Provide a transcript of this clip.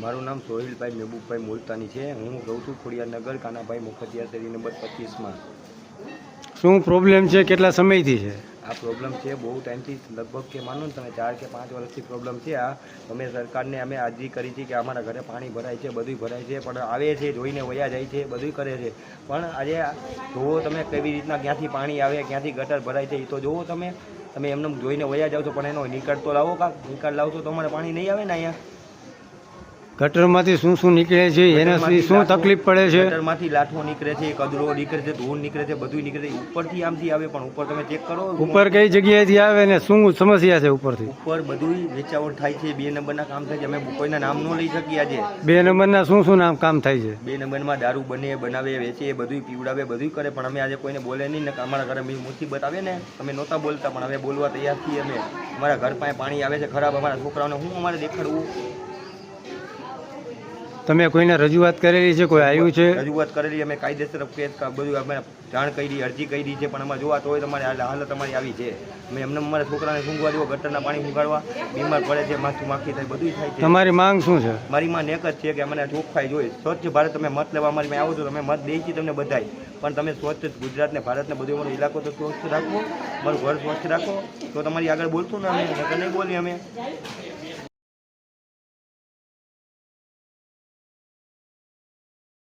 મારું નામ સોહિલભાઈ મહેબૂબભાઈ મુલતાની છે. હું રહું છું ખોડિયાનગર કાનાભાઈ મુખતિયા શેરી નંબર પચીસમાં. શું પ્રોબ્લેમ છે? કેટલા સમયથી છે? આ પ્રોબ્લેમ છે બહુ ટાઈમથી લગભગ કે માનો ને તમે ચાર કે પાંચ વર્ષથી પ્રોબ્લેમ છે. આ અમે સરકારને અમે અરજી કરી છે કે અમારા ઘરે પાણી ભરાય છે બધું ભરાય છે પણ આવે છે જોઈને વયા જાય છે બધું કરે છે. પણ આજે જુઓ તમે કેવી રીતના ક્યાંથી પાણી આવે ક્યાંથી ગટર ભરાય છે એ તો જુઓ તમે. તમે એમને જોઈને વયા જાઓ છો પણ એનો નિકાલ તો લાવો કાંક નિકાલ લાવશો તો અમારે પાણી નહીં આવે ને અહીંયા? ગટરમાંથી શું શું નીકળે છે એનાથી શું તકલીફ પડે છે? ગટરમાંથી લાઠો નીકળે છે કદરો નીકળે છે ધૂળ નીકળે છે બધું નીકળે છે. ઉપરથી આમથી આવે પણ ઉપર તમે ચેક કરો ઉપર કઈ જગ્યાએથી આવે ને શું સમસ્યા છે ઉપરથી? ઉપર બધું વેચાવટ થાય છે બે નંબરના કામ થાય છે. અમે કોઈના નામ ન લઈ શકીએ આજે. બે નંબરના શું શું નામ કામ થાય છે? બે નંબરમાં દારૂ બને બનાવે વેચે બધું પીવડાવે બધું કરે પણ અમે આજે કોઈને બોલે નહીં ને અમારા ઘરે મુસીબત આવે ને અમે નહોતા બોલતા પણ હવે બોલવા તૈયાર છીએ અમે. અમારા ઘર પાસે પાણી આવે છે ખરાબ. અમારા છોકરાઓને હું અમારે દેખાડવું? તમે કોઈને રજૂઆત કરેલી છે? કોઈ આવ્યું છે? રજૂઆત કરેલી અમે કાયદેસર કેસ બધું અમે જાણ કરી અરજી કરી છે પણ અમારે જોવા તો હોય તમારી હાલ- હાલત અમારી આવી છે. અમે એમને અમારા છોકરાને સૂંઘવા દેવો ગટરના પાણી સૂંઘાડવા બીમાર પડે છે માથું માખી થાય બધું થાય છે. તમારી માંગ શું છે? મારી માંગ એક જ છે કે અમને ચોખ્ખાઈ જોઈએ. સ્વચ્છ ભારત તમે મત લેવા અમારી મેં આવો છો તમે મત દઈ છીએ તમને બધાય. પણ તમે સ્વચ્છ ગુજરાતને ભારતને બધું અમારો ઇલાકો તો સ્વચ્છ રાખો મારું ઘર સ્વચ્છ રાખો. તો તમારી આગળ બોલશું ને અમે? નહીં બોલીએ અમે.